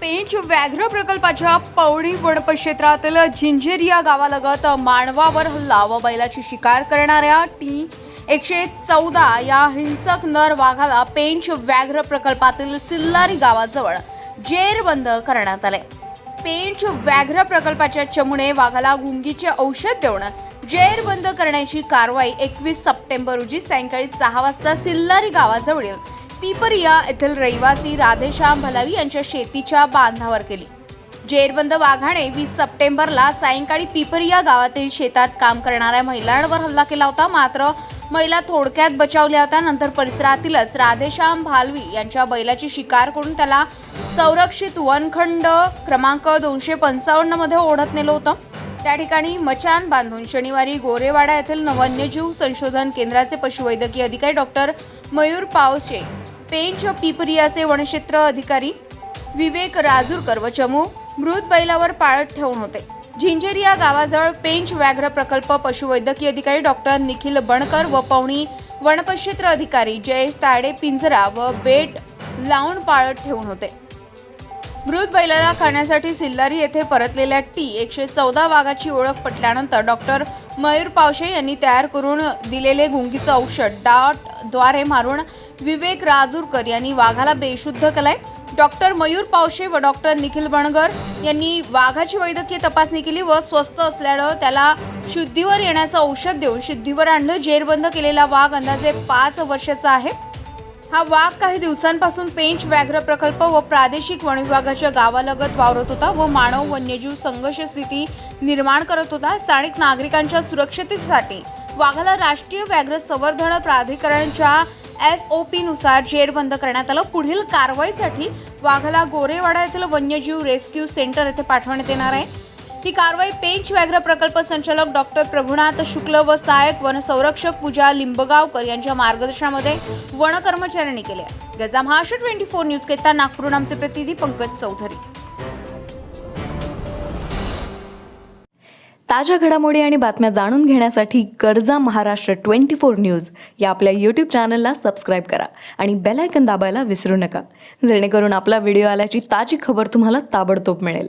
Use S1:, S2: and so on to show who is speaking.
S1: पेंच व्याघ्र प्रकल्पाच्या पवणी वनपक्षेत्रातील झिंझेर या गावालगत मानवावर हल्ला व बैलाची शिकार करणाऱ्या टी एकशे चौदा या हिंसक नर वाघाला पेंच व्याघ्र प्रकल्पातील सिल्लारी गावाजवळ जेरबंद करण्यात आले. पेंच व्याघ्र प्रकल्पाच्या चमुने वाघाला गुंगीचे औषध देऊन जेरबंद करण्याची कारवाई एकवीस सप्टेंबर रोजी सायंकाळी सहा वाजता सिल्लारी गावाजवळील पिपरिया येथील रहिवासी राधेश्याम भलावी यांच्या शेतीच्या बांधावर केली जेरबंद वाघाने वीस सप्टेंबरला सायंकाळी पिपरिया गावातील शेतात काम करणाऱ्या महिलांवर हल्ला केला होता. मात्र महिला थोडक्यात बचावल्या होत्या. नंतर परिसरातीलच राधेश्याम भालवी यांच्या बैलाची शिकार करून त्याला संरक्षित वनखंड क्रमांक दोनशे पंचावन्नमध्ये ओढत नेलं होतं. त्या ठिकाणी मचान बांधून शनिवारी गोरेवाडा येथील वन्यजीव संशोधन केंद्राचे पशुवैद्यकीय अधिकारी डॉक्टर मयूर पावसे पेंच पिपरियाचे वनक्षेत्र अधिकारी विवेक राजूरकर व चमू मृत बैलावर पाळत ठेवून होते. झिंझेर या गावाजवळ पेंच व्याघ्र प्रकल्प पशुवैद्यकीय अधिकारी डॉक्टर निखिल बणकर व पवणी वनपक्षेत्र अधिकारी जयेश ताडे पिंजरा व बेट लावून पाळत ठेवून होते. मृत बैलाला खाण्यासाठी सिल्लारी येथे परतलेल्या टी एकशे चौदा वाघाची ओळख पटल्यानंतर डॉक्टर मयूर पावशे यांनी तयार करून दिलेले गुंगीचं औषध डॉटद्वारे मारून विवेक राजूरकर यांनी वाघाला बेशुद्ध केलाय. डॉक्टर मयूर पावशे व डॉक्टर निखिल बणगर यांनी वाघाची वैद्यकीय तपासणी केली व स्वस्त असल्यानं त्याला शुद्धीवर येण्याचं औषध देऊन शुद्धीवर आणलं जेरबंद केलेला वाघ अंदाजे पाच वर्षाचा आहे. हा वाघ काही दिवसांपासून पेंच व्याघ्र प्रकल्प व प्रादेशिक वन विभागाच्या गावालगत वावरत होता व मानव वन्यजीव संघर्ष स्थिती निर्माण करत होता. स्थानिक नागरिकांच्या सुरक्षिततेसाठी वाघाला राष्ट्रीय व्याघ्र संवर्धन प्राधिकरणच्या एस ओ पी नुसार जेरबंद करण्यात आलं. पुढील कारवाईसाठी वाघाला गोरेवाडा येथील वन्यजीव रेस्क्यू सेंटर येथे पाठवण्यात येणार आहे. ही कारवाई पेंच व्याघ्र प्रकल्प संचालक डॉक्टर प्रभुनाथ शुक्ल व सहाय्यक वनसंरक्षक पूजा लिंबगावकर यांच्या मार्गदर्शनामध्ये वन कर्मचाऱ्यांनी केले गजा महाराष्ट्र ट्वेंटी फोर न्यूज केता नागपूरहून आमचे प्रतिनिधी पंकज चौधरी.
S2: ताज्या घडामोडी आणि बातम्या जाणून घेण्यासाठी गरजा महाराष्ट्र ट्वेंटी फोर न्यूज या आपल्या यूट्यूब चॅनलला सबस्क्राईब करा आणि बेलायकन दाबायला विसरू नका. जेणेकरून आपला व्हिडिओ आल्याची ताजी खबर तुम्हाला ताबडतोब मिळेल.